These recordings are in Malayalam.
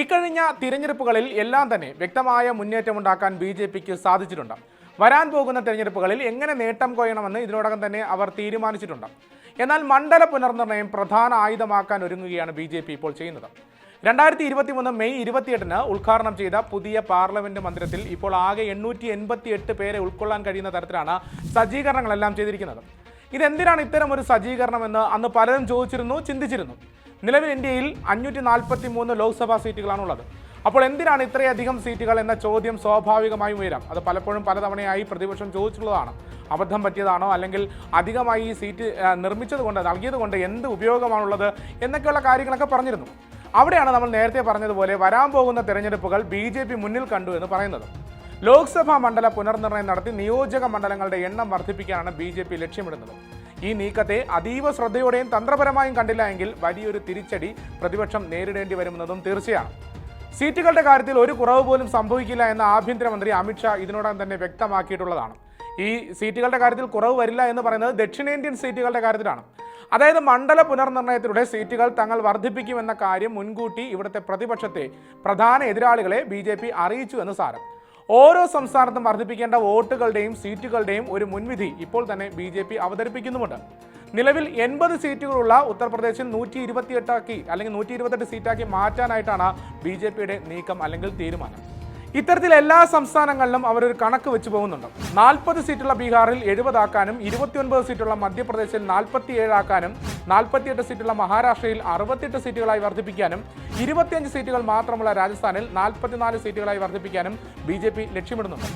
ഇക്കഴിഞ്ഞ തിരഞ്ഞെടുപ്പുകളിൽ എല്ലാം തന്നെ വ്യക്തമായ മുന്നേറ്റമുണ്ടാക്കാൻ ബി ജെ പിക്ക് സാധിച്ചിട്ടുണ്ട്. വരാൻ പോകുന്ന തിരഞ്ഞെടുപ്പുകളിൽ എങ്ങനെ നേട്ടം കൊയ്യണമെന്ന് ഇതിനോടകം തന്നെ അവർ തീരുമാനിച്ചിട്ടുണ്ട്. എന്നാൽ മണ്ഡല പുനർനിർണയം പ്രധാന ആയുധമാക്കാൻ ഒരുങ്ങുകയാണ് ബി ജെ പി ഇപ്പോൾ ചെയ്യുന്നത്. രണ്ടായിരത്തി ഇരുപത്തി മൂന്ന് മെയ് ഇരുപത്തിയെട്ടിന് ഉദ്ഘാടനം ചെയ്ത പുതിയ പാർലമെന്റ് മന്ദിരത്തിൽ ഇപ്പോൾ ആകെ എണ്ണൂറ്റി എൺപത്തി എട്ട് പേരെ ഉൾക്കൊള്ളാൻ കഴിയുന്ന തരത്തിലാണ് സജ്ജീകരണങ്ങളെല്ലാം ചെയ്തിരിക്കുന്നത്. ഇതെന്തിനാണ് ഇത്തരം ഒരു സജ്ജീകരണമെന്ന് അന്ന് പലരും ചോദിച്ചിരുന്നു ചിന്തിച്ചിരുന്നു. നിലവിൽ ഇന്ത്യയിൽ അഞ്ഞൂറ്റി നാൽപ്പത്തി മൂന്ന് ലോക്സഭാ സീറ്റുകളാണുള്ളത്. അപ്പോൾ എന്തിനാണ് ഇത്രയധികം സീറ്റുകൾ എന്ന ചോദ്യം സ്വാഭാവികമായും ഉയരാം? അത് പലപ്പോഴും പലതവണയായി പ്രതിപക്ഷം ചോദിച്ചിട്ടുള്ളതാണ്. അബദ്ധം പറ്റിയതാണോ? അല്ലെങ്കിൽ അധികമായി ഈ സീറ്റ് നിർമ്മിച്ചത് കൊണ്ട് നൽകിയത് കൊണ്ട് എന്ത് ഉപയോഗമാണുള്ളത് എന്നൊക്കെയുള്ള കാര്യങ്ങളൊക്കെ പറഞ്ഞിരുന്നു. അവിടെയാണ് നമ്മൾ നേരത്തെ പറഞ്ഞതുപോലെ വരാൻ പോകുന്ന തെരഞ്ഞെടുപ്പുകൾ ബി ജെ പി മുന്നിൽ കണ്ടു എന്ന് പറയുന്നത്. ലോക്സഭാ മണ്ഡല പുനർനിർണയം നടത്തി നിയോജക മണ്ഡലങ്ങളുടെ എണ്ണം വർദ്ധിപ്പിക്കാനാണ് ബി ജെ പി ലക്ഷ്യമിടുന്നത്. ഈ നീക്കത്തെ അതീവ ശ്രദ്ധയോടെയും തന്ത്രപരമായും കണ്ടില്ല എങ്കിൽ വലിയൊരു തിരിച്ചടി പ്രതിപക്ഷം നേരിടേണ്ടി വരുമെന്നതും തീർച്ചയാണ്. സീറ്റുകളുടെ കാര്യത്തിൽ ഒരു കുറവ് പോലും സംഭവിക്കില്ല എന്ന് ആഭ്യന്തരമന്ത്രി അമിത്ഷാ ഇതിനോടകം തന്നെ വ്യക്തമാക്കിയിട്ടുള്ളതാണ്. ഈ സീറ്റുകളുടെ കാര്യത്തിൽ കുറവ് വരില്ല എന്ന് പറയുന്നത് ദക്ഷിണേന്ത്യൻ സീറ്റുകളുടെ കാര്യത്തിലാണ്. അതായത് മണ്ഡല പുനർനിർണയത്തിലൂടെ സീറ്റുകൾ തങ്ങൾ വർദ്ധിപ്പിക്കുമെന്ന കാര്യം മുൻകൂട്ടി ഇവിടുത്തെ പ്രതിപക്ഷത്തെ പ്രധാന എതിരാളികളെ ബി അറിയിച്ചു എന്ന് സാരം. ഓരോ സംസ്ഥാനത്തും വർദ്ധിപ്പിക്കേണ്ട വോട്ടുകളുടെയും സീറ്റുകളുടെയും ഒരു മുൻവിധി ഇപ്പോൾ തന്നെ ബി ജെ പി അവതരിപ്പിക്കുന്നുമുണ്ട്. നിലവിൽ എൺപത് സീറ്റുകളുള്ള ഉത്തർപ്രദേശിൽ നൂറ്റി ഇരുപത്തിയെട്ടാക്കി അല്ലെങ്കിൽ നൂറ്റി ഇരുപത്തെട്ട് സീറ്റാക്കി മാറ്റാനായിട്ടാണ് ബി ജെ പിയുടെ നീക്കം അല്ലെങ്കിൽ തീരുമാനം. ഇത്തരത്തിൽ എല്ലാ സംസ്ഥാനങ്ങളിലും അവരൊരു കണക്ക് വെച്ച് പോകുന്നുണ്ട്. നാൽപ്പത് സീറ്റുള്ള ബീഹാറിൽ എഴുപതാക്കാനും ഇരുപത്തിയൊൻപത് സീറ്റുള്ള മധ്യപ്രദേശിൽ നാൽപ്പത്തിയേഴാക്കാനും നാൽപ്പത്തിയെട്ട് സീറ്റുള്ള മഹാരാഷ്ട്രയിൽ അറുപത്തിയെട്ട് സീറ്റുകളായി വർദ്ധിപ്പിക്കാനും ഇരുപത്തിയഞ്ച് സീറ്റുകൾ മാത്രമുള്ള രാജസ്ഥാനിൽ നാൽപ്പത്തിനാല് സീറ്റുകളായി വർദ്ധിപ്പിക്കാനും ബി ജെ പി ലക്ഷ്യമിടുന്നുണ്ട്.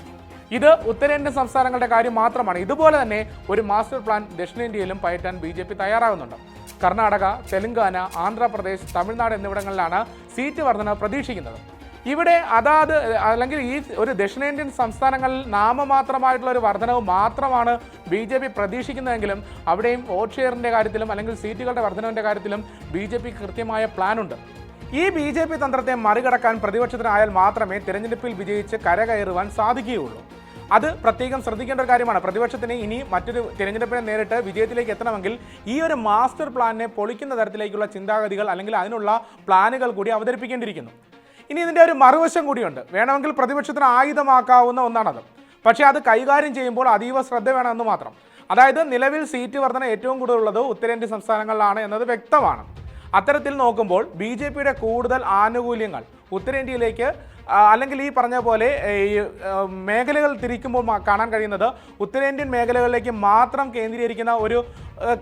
ഇത് ഉത്തരേന്ത്യൻ സംസ്ഥാനങ്ങളുടെ കാര്യം മാത്രമാണ്. ഇതുപോലെ തന്നെ ഒരു മാസ്റ്റർ പ്ലാൻ ദക്ഷിണേന്ത്യയിലും പയറ്റാൻ ബി ജെ പി തയ്യാറാകുന്നുണ്ട്. കർണാടക തെലങ്കാന ആന്ധ്രാപ്രദേശ് തമിഴ്നാട് എന്നിവിടങ്ങളിലാണ് സീറ്റ് വർധന പ്രതീക്ഷിക്കുന്നത്. ഇവിടെ അതാത് അല്ലെങ്കിൽ ഈ ഒരു ദക്ഷിണേന്ത്യൻ സംസ്ഥാനങ്ങളിൽ നാമമാത്രമായിട്ടുള്ള ഒരു വർധനവ് മാത്രമാണ് ബി ജെ പി പ്രതീക്ഷിക്കുന്നതെങ്കിലും അവിടെയും വോട്ട് ഷെയറിന്റെ കാര്യത്തിലും അല്ലെങ്കിൽ സീറ്റുകളുടെ വർധനവിന്റെ കാര്യത്തിലും ബി ജെ പി കൃത്യമായ പ്ലാനുണ്ട്. ഈ ബി ജെ പി തന്ത്രത്തെ മറികടക്കാൻ പ്രതിപക്ഷത്തിനായാൽ മാത്രമേ തിരഞ്ഞെടുപ്പിൽ വിജയിച്ച് കരകയറുവാൻ സാധിക്കുകയുള്ളൂ. അത് പ്രത്യേകം ശ്രദ്ധിക്കേണ്ട ഒരു കാര്യമാണ്. പ്രതിപക്ഷത്തിന് ഇനി മറ്റൊരു തിരഞ്ഞെടുപ്പിനെ നേരിട്ട് വിജയത്തിലേക്ക് എത്തണമെങ്കിൽ ഈ ഒരു മാസ്റ്റർ പ്ലാനിനെ പൊളിക്കുന്ന തരത്തിലേക്കുള്ള ചിന്താഗതികൾ അല്ലെങ്കിൽ അതിനുള്ള പ്ലാനുകൾ കൂടി അവതരിപ്പിക്കേണ്ടിയിരിക്കുന്നു. ഇനി ഇതിന്റെ ഒരു മറുവശം കൂടിയുണ്ട്. വേണമെങ്കിൽ പ്രതിപക്ഷത്തിന് ആയുധമാക്കാവുന്ന ഒന്നാണത്. പക്ഷേ അത് കൈകാര്യം ചെയ്യുമ്പോൾ അതീവ ശ്രദ്ധ വേണമെന്ന് മാത്രം. അതായത് നിലവിൽ സീറ്റ് വർധന ഏറ്റവും കൂടുതലുള്ളത് ഉത്തരേന്ത്യൻ സംസ്ഥാനങ്ങളിലാണ് എന്നത് വ്യക്തമാണ്. അത്തരത്തിൽ നോക്കുമ്പോൾ ബി ജെ പിയുടെ കൂടുതൽ ആനുകൂല്യങ്ങൾ ഉത്തരേന്ത്യയിലേക്ക് അല്ലെങ്കിൽ ഈ പറഞ്ഞ പോലെ ഈ മേഖലകൾ തിരിക്കുമ്പോൾ കാണാൻ കഴിയുന്നത് ഉത്തരേന്ത്യൻ മേഖലകളിലേക്ക് മാത്രം കേന്ദ്രീകരിക്കുന്ന ഒരു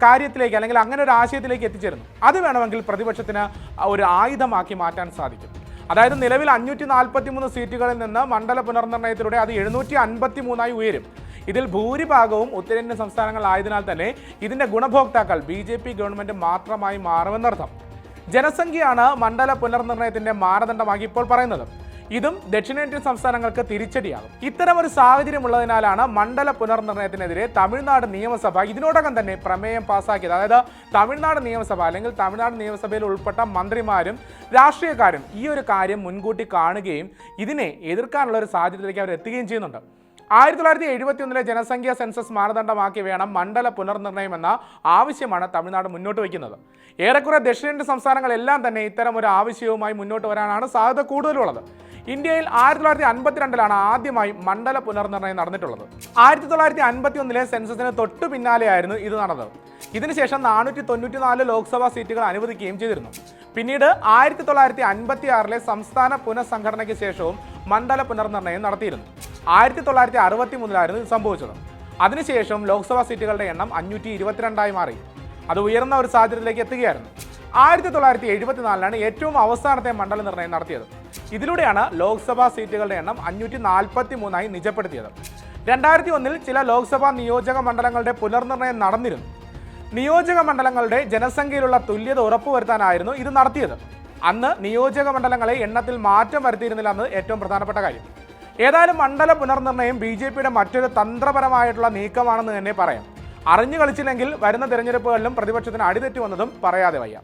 കാര്യത്തിലേക്ക് അല്ലെങ്കിൽ അങ്ങനെ ഒരു ആശയത്തിലേക്ക് എത്തിച്ചേരുന്നു. അത് വേണമെങ്കിൽ പ്രതിപക്ഷത്തിന് ഒരു ആയുധമാക്കി മാറ്റാൻ സാധിക്കും. അതായത് നിലവിൽ അഞ്ഞൂറ്റി നാൽപ്പത്തി മൂന്ന് സീറ്റുകളിൽ നിന്ന് മണ്ഡല പുനർനിർണയത്തിലൂടെ അത് എഴുന്നൂറ്റി അൻപത്തി മൂന്നായി ഉയരും. ഇതിൽ ഭൂരിഭാഗവും ഉത്തരേന്ത്യൻ സംസ്ഥാനങ്ങളായതിനാൽ തന്നെ ഇതിന്റെ ഗുണഭോക്താക്കൾ ബി ജെ പി ഗവൺമെന്റ് മാത്രമായി മാറുമെന്നർത്ഥം. ജനസംഖ്യയാണ് മണ്ഡല പുനർനിർണയത്തിന്റെ മാനദണ്ഡമാക്കി ഇപ്പോൾ പറയുന്നത്. ഇതും ദക്ഷിണേന്ത്യൻ സംസ്ഥാനങ്ങൾക്ക് തിരിച്ചടിയാകും. ഇത്തരം ഒരു സാഹചര്യം ഉള്ളതിനാലാണ് മണ്ഡല പുനർനിർണയത്തിനെതിരെ തമിഴ്നാട് നിയമസഭ ഇതിനോടകം തന്നെ പ്രമേയം പാസാക്കിയത്. അതായത് തമിഴ്നാട് നിയമസഭ അല്ലെങ്കിൽ തമിഴ്നാട് നിയമസഭയിൽ ഉൾപ്പെട്ട മന്ത്രിമാരും രാഷ്ട്രീയക്കാരും ഈ ഒരു കാര്യം മുൻകൂട്ടി കാണുകയും ഇതിനെ എതിർക്കാനുള്ള ഒരു സാഹചര്യത്തിലേക്ക് അവർ എത്തുകയും ചെയ്യുന്നുണ്ട്. ആയിരത്തി തൊള്ളായിരത്തി എഴുപത്തി ഒന്നിലെ ജനസംഖ്യാ സെൻസസ് മാനദണ്ഡമാക്കി വേണം മണ്ഡല പുനർനിർണയം എന്ന ആവശ്യമാണ് തമിഴ്നാട് മുന്നോട്ട് വയ്ക്കുന്നത്. ഏറെക്കുറെ ദക്ഷിണേന്ത്യൻ സംസ്ഥാനങ്ങളെല്ലാം തന്നെ ഇത്തരം ഒരു ആവശ്യവുമായി മുന്നോട്ട് വരാനാണ് സാധ്യത കൂടുതലുള്ളത്. ഇന്ത്യയിൽ ആയിരത്തി തൊള്ളായിരത്തി അൻപത്തിരണ്ടിലാണ് ആദ്യമായി മണ്ഡല പുനർനിർണയം നടന്നിട്ടുള്ളത്. ആയിരത്തി തൊള്ളായിരത്തി അൻപത്തി ഒന്നിലെ സെൻസസിന് തൊട്ടു പിന്നാലെയായിരുന്നു ഇത് നടന്നത്. ഇതിനുശേഷം നാനൂറ്റി തൊണ്ണൂറ്റി നാല് ലോക്സഭാ സീറ്റുകൾ അനുവദിക്കുകയും ചെയ്തിരുന്നു. പിന്നീട് ആയിരത്തി തൊള്ളായിരത്തി അൻപത്തി ആറിലെ സംസ്ഥാന പുനഃസംഘടനയ്ക്ക് ശേഷവും മണ്ഡല പുനർനിർണയം നടത്തിയിരുന്നു. ആയിരത്തി തൊള്ളായിരത്തി അറുപത്തി മൂന്നിലായിരുന്നു ഇത് സംഭവിച്ചത്. അതിനുശേഷം ലോക്സഭാ സീറ്റുകളുടെ എണ്ണം അഞ്ഞൂറ്റി ഇരുപത്തിരണ്ടായി മാറി. അത് ഉയർന്ന ഒരു സാഹചര്യത്തിലേക്ക് എത്തുകയായിരുന്നു. ആയിരത്തി തൊള്ളായിരത്തി എഴുപത്തിനാലിലാണ് ഏറ്റവും അവസാനത്തെ മണ്ഡല നിർണയം നടത്തിയത്. ഇതിലൂടെയാണ് ലോക്സഭാ സീറ്റുകളുടെ എണ്ണം അഞ്ഞൂറ്റി നാൽപ്പത്തി മൂന്നായി നിജപ്പെടുത്തിയത്. രണ്ടായിരത്തി ഒന്നിൽ ചില ലോക്സഭാ നിയോജക മണ്ഡലങ്ങളുടെ പുനർനിർണയം നടന്നിരുന്നു. നിയോജക മണ്ഡലങ്ങളുടെ ജനസംഖ്യയിലുള്ള തുല്യത ഉറപ്പുവരുത്താനായിരുന്നു ഇത് നടത്തിയത്. അന്ന് നിയോജക മണ്ഡലങ്ങളെ എണ്ണത്തിൽ മാറ്റം വരുത്തിയിരുന്നില്ല എന്നത് ഏറ്റവും പ്രധാനപ്പെട്ട കാര്യം. ഏതായാലും മണ്ഡല പുനർനിർണയം ബി ജെ പിയുടെ മറ്റൊരു തന്ത്രപരമായിട്ടുള്ള നീക്കമാണെന്ന് തന്നെ പറയാം. അറിഞ്ഞു കളിച്ചില്ലെങ്കിൽ വരുന്ന തിരഞ്ഞെടുപ്പുകളിലും പ്രതിപക്ഷത്തിന് അടിതെറ്റി വന്നതും പറയാതെ വയ്യ.